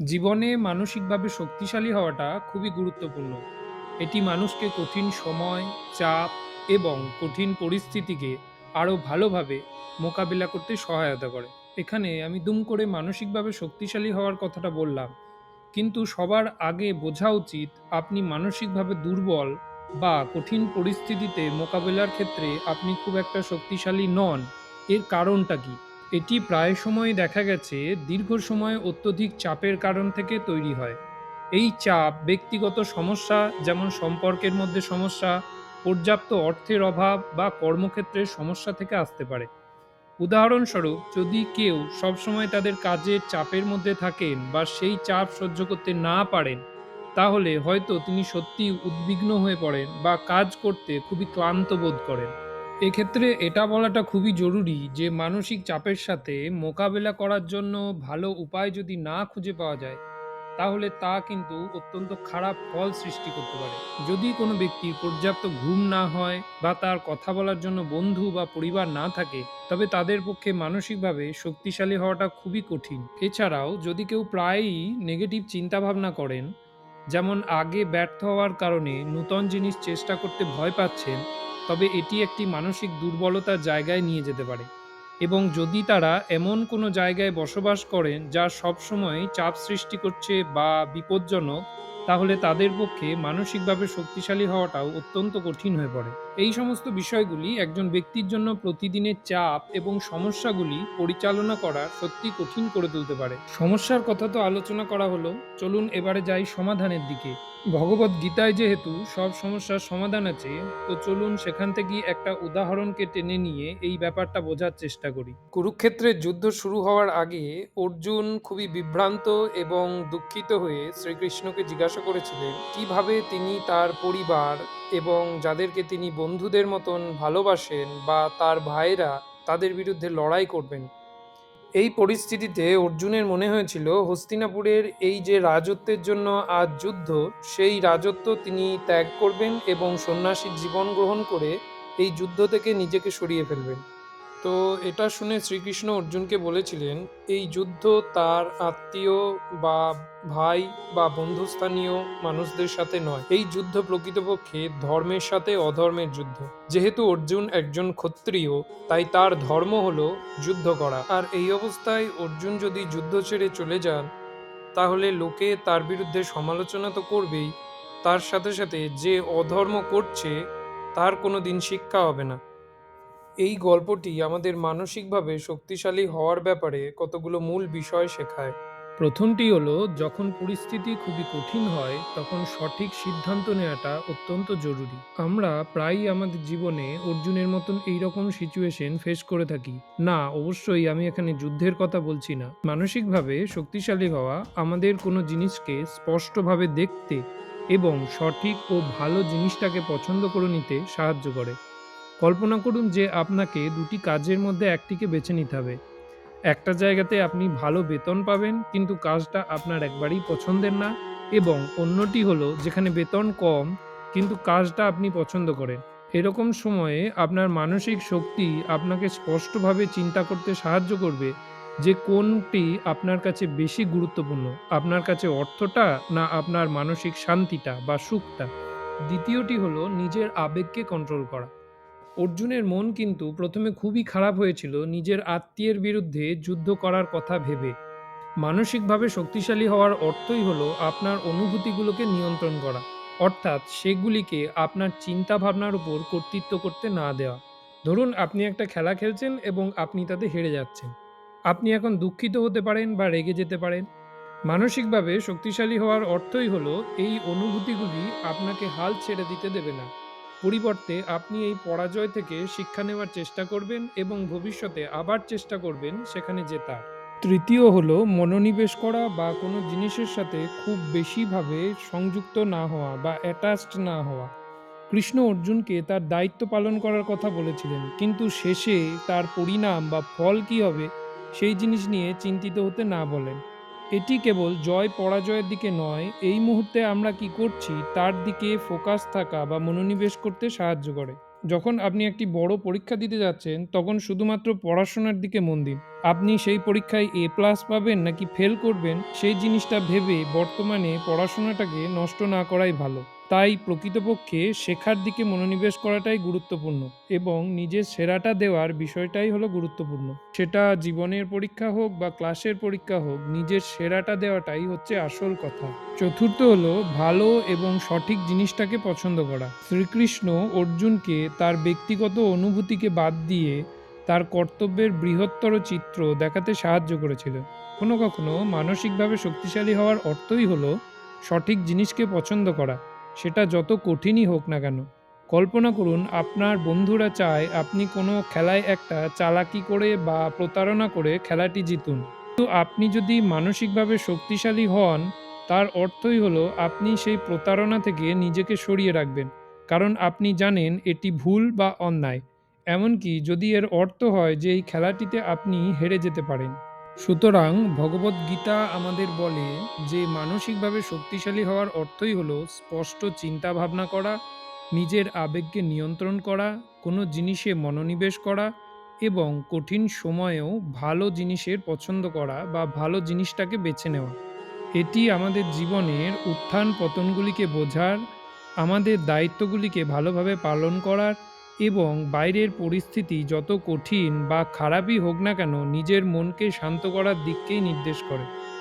জীবনে মানসিকভাবে শক্তিশালী হওয়াটা খুবই গুরুত্বপূর্ণ। এটি মানুষকে কঠিন সময়, চাপ এবং কঠিন পরিস্থিতিকে আরও ভালোভাবে মোকাবিলা করতে সহায়তা করে। এখানে আমি দুম করে মানসিকভাবে শক্তিশালী হওয়ার কথাটা বললাম। কিন্তু সবার আগে বোঝা উচিত আপনি মানসিকভাবে দুর্বল বা কঠিন পরিস্থিতিতে মোকাবিলার ক্ষেত্রে আপনি খুব একটা শক্তিশালী নন। এর কারণটা কি? এটি প্রায় সময়ই দেখা গেছে দীর্ঘ সময় অত্যধিক চাপের কারণ থেকে তৈরি হয়। এই চাপ ব্যক্তিগত সমস্যা যেমন সম্পর্কের মধ্যে সমস্যা, পর্যাপ্ত অর্থের অভাব বা কর্মক্ষেত্রের সমস্যা থেকে আসতে পারে। উদাহরণস্বরূপ যদি কেউ সবসময় তাদের কাজের চাপের মধ্যে থাকেন বা সেই চাপ সহ্য করতে না পারেন, তাহলে হয়তো তিনি সত্যিই উদ্বিগ্ন হয়ে পড়েন বা কাজ করতে খুবই ক্লান্ত বোধ করেন। এক্ষেত্রে এটা বলাটা খুবই জরুরি যে মানসিক চাপের সাথে মোকাবেলা করার জন্য ভালো উপায় যদি না খুঁজে পাওয়া যায়, তাহলে তা কিন্তু অত্যন্ত খারাপ ফল সৃষ্টি করতে পারে। যদি কোনো ব্যক্তির পর্যাপ্ত ঘুম না হয় বা তার কথা বলার জন্য বন্ধু বা পরিবার না থাকে, তবে তাদের পক্ষে মানসিকভাবে শক্তিশালী হওয়াটা খুবই কঠিন। এছাড়াও যদি কেউ প্রায়ই নেগেটিভ চিন্তাভাবনা করেন, যেমন আগে ব্যর্থ হওয়ার কারণে নূতন জিনিস চেষ্টা করতে ভয় পাচ্ছেন তবে এটি একটি মানসিক দুর্বলতার জায়গায় নিয়ে যেতে পারে। এবং যদি তারা এমন কোনো জায়গায় বসবাস করেন যা সবসময় চাপ সৃষ্টি করছে বা বিপজ্জনক, তাহলে তাদের পক্ষে মানসিকভাবে শক্তিশালী হওয়াটাও অত্যন্ত কঠিন হয়ে পড়ে। এই সমস্ত বিষয়গুলি একজন ব্যক্তির জন্য প্রতিদিনের চাপ এবং সমস্যাগুলি পরিচালনা করা সত্যি কঠিন করে তুলতে পারে। সমস্যার কথা তো আলোচনা করা হলো। চলুন এবারে যাই সমাধানের দিকে। ভগবত গীতায় যেহেতু সব সমস্যার সমাধান আছে, তো চলুন সেখান থেকে একটা উদাহরণকে টেনে নিয়ে এই ব্যাপারটা বোঝার চেষ্টা করি। কুরুক্ষেত্রের যুদ্ধ শুরু হওয়ার আগে অর্জুন খুবই বিভ্রান্ত এবং দুঃখিত হয়ে শ্রীকৃষ্ণকে জিজ্ঞাসা করেছিলেন, কীভাবে তিনি তার পরিবার এবং যাদেরকে তিনি বন্ধুদের মতন ভালোবাসেন বা তার ভাইরা তাদের বিরুদ্ধে লড়াই করবেন? এই পরিস্থিতিতে অর্জুনের মনে হয়েছিল, হস্তিনাপুরের এই যে রাজত্বের জন্য আজ যুদ্ধ, সেই রাজত্ব তিনি ত্যাগ করবেন এবং সন্ন্যাসীর জীবন গ্রহণ করে এই যুদ্ধ থেকে নিজেকে সরিয়ে ফেলবেন। তো এটা শুনে শ্রীকৃষ্ণ অর্জুনকে বলেছিলেন, এই যুদ্ধ তার আত্মীয় বা ভাই বা বন্ধুস্থানীয় মানুষদের সাথে নয়। এই যুদ্ধ প্রকৃতপক্ষে ধর্মের সাথে অধর্মের যুদ্ধ। যেহেতু অর্জুন একজন ক্ষত্রিয়, তাই তার ধর্ম হলো যুদ্ধ করা। আর এই অবস্থায় অর্জুন যদি যুদ্ধ ছেড়ে চলে যান, তাহলে লোকে তার বিরুদ্ধে সমালোচনা তো করবেই। তার সাথে সাথে যে অধর্ম করছে, তার কোনো দিন শিক্ষা হবে না। এই গল্পটি আমাদের মানসিকভাবে শক্তিশালী হওয়ার ব্যাপারে কতগুলো মূল বিষয় শেখায়। প্রথমটি হলো, যখন পরিস্থিতি খুবই কঠিন হয়, তখন সঠিক সিদ্ধান্ত নেওয়াটা অত্যন্ত জরুরি। আমরা প্রায়ই আমাদের জীবনে অর্জুনের মতন এইরকম সিচুয়েশন ফেস করে থাকি। না, অবশ্যই আমি এখানে যুদ্ধের কথা বলছি না। মানসিকভাবে শক্তিশালী হওয়া আমাদের কোনো জিনিসকে স্পষ্টভাবে দেখতে এবং সঠিক ও ভালো জিনিসটাকে পছন্দ করে নিতে সাহায্য করে। কল্পনা করুন যে আপনাকে দুটি কাজের মধ্যে একটিকে বেছে নিতে হবে। একটা জায়গাতে আপনি ভালো বেতন পাবেন, কিন্তু কাজটা আপনার একবারেই পছন্দের না এবং অন্যটি হলো যেখানে বেতন কম, কিন্তু কাজটা আপনি পছন্দ করেন। এরকম সময়ে আপনার মানসিক শক্তি আপনাকে স্পষ্টভাবে চিন্তা করতে সাহায্য করবে যে কোনটি আপনার কাছে বেশি গুরুত্বপূর্ণ, আপনার কাছে অর্থটা না আপনার মানসিক শান্তিটা বা সুখটা। দ্বিতীয়টি হলো নিজের আবেগকে কন্ট্রোল করা। অর্জুনের মন কিন্তু প্রথমে খুবই খারাপ হয়েছিল নিজের আত্মীয়ের বিরুদ্ধে যুদ্ধ করার কথা ভেবে। মানসিকভাবে শক্তিশালী হওয়ার অর্থই হলো আপনার অনুভূতিগুলোকে নিয়ন্ত্রণ করা, অর্থাৎ সেগুলিকে আপনার চিন্তা ভাবনার উপর কর্তৃত্ব করতে না দেওয়া। ধরুন, আপনি একটা খেলা খেলছেন এবং আপনি তাতে হেরে যাচ্ছেন। আপনি এখন দুঃখিত হতে পারেন বা রেগে যেতে পারেন। মানসিকভাবে শক্তিশালী হওয়ার অর্থই হলো এই অনুভূতিগুলি আপনাকে হাল ছেড়ে দিতে দেবে না। পরিবর্তে আপনি এই পরাজয় থেকে শিক্ষা নেওয়ার চেষ্টা করবেন এবং ভবিষ্যতে আবার চেষ্টা করবেন সেখানে জেতার তৃতীয় হলো মনোনিবেশ করা বা কোনো জিনিসের সাথে খুব বেশিভাবে সংযুক্ত না হওয়া বা অ্যাটাচড না হওয়া। কৃষ্ণ অর্জুনকে তার দায়িত্ব পালন করার কথা বলেছিলেন, কিন্তু শেষে তার পরিণাম বা ফল কী হবে সেই জিনিস নিয়ে চিন্তিত হতে না বলেন। এটি কেবল জয় পরাজয়ের দিকে নয়, এই মুহূর্তে আমরা কি করছি তার দিকে ফোকাস থাকা বা মনোনিবেশ করতে সাহায্য করে। যখন আপনি একটি বড় পরীক্ষা দিতে যাচ্ছেন, তখন শুধুমাত্র পড়াশোনার দিকে মন দিন। আপনি সেই পরীক্ষায় এ প্লাস পাবেন নাকি ফেল করবেন, সেই জিনিসটা ভেবে বর্তমানে পড়াশোনাটাকে নষ্ট না করাই ভালো। তাই প্রকৃতপক্ষে শেখার দিকে মনোনিবেশ করাটাই গুরুত্বপূর্ণ এবং নিজের সেরাটা দেওয়ার বিষয়টাই হলো গুরুত্বপূর্ণ। সেটা জীবনের পরীক্ষা হোক বা ক্লাসের পরীক্ষা হোক, নিজের সেরাটা দেওয়াটাই হচ্ছে আসল কথা। চতুর্থ হলো ভালো এবং সঠিক জিনিসটাকে পছন্দ করা। শ্রীকৃষ্ণ অর্জুনকে তার ব্যক্তিগত অনুভূতিকে বাদ দিয়ে তার কর্তব্যের বৃহত্তর চিত্র দেখাতে সাহায্য করেছিলেন কখনো কখনো মানসিকভাবে শক্তিশালী হওয়ার অর্থই হলো সঠিক জিনিসকে পছন্দ করা। সেটা যত কঠিনই হোক না কেন। কল্পনা করুন, আপনার বন্ধুরা চায় আপনি কোনো খেলায় একটা চালাকি করে বা প্রতারণা করে খেলাটি জিতুন। কিন্তু আপনি যদি মানসিকভাবে শক্তিশালী হন, তার অর্থই হলো আপনি সেই প্রতারণা থেকে নিজেকে সরিয়ে রাখবেন। কারণ আপনি জানেন এটি ভুল বা অন্যায়। এমনকি যদি এর অর্থ হয় যে এই খেলাটিতে আপনি হেরে যেতে পারেন। সুতরাং ভগবদ্গীতা আমাদের বলে যে মানসিকভাবে শক্তিশালী হওয়ার অর্থই হলো স্পষ্ট চিন্তা ভাবনা করা, নিজের আবেগকে নিয়ন্ত্রণ করা, কোনো জিনিসে মনোনিবেশ করা এবং কঠিন সময়েও ভালো জিনিসের পছন্দ করা বা ভালো জিনিসটাকে বেছে নেওয়া। এটি আমাদের জীবনের উত্থান পতনগুলিকে বোঝার, আমাদের দায়িত্বগুলিকে ভালোভাবে পালন করার এবং বাইরের পরিস্থিতি যত কঠিন বা খারাপই হোক না কেন, নিজের মনকে শান্ত করার দিককেই নির্দেশ করে।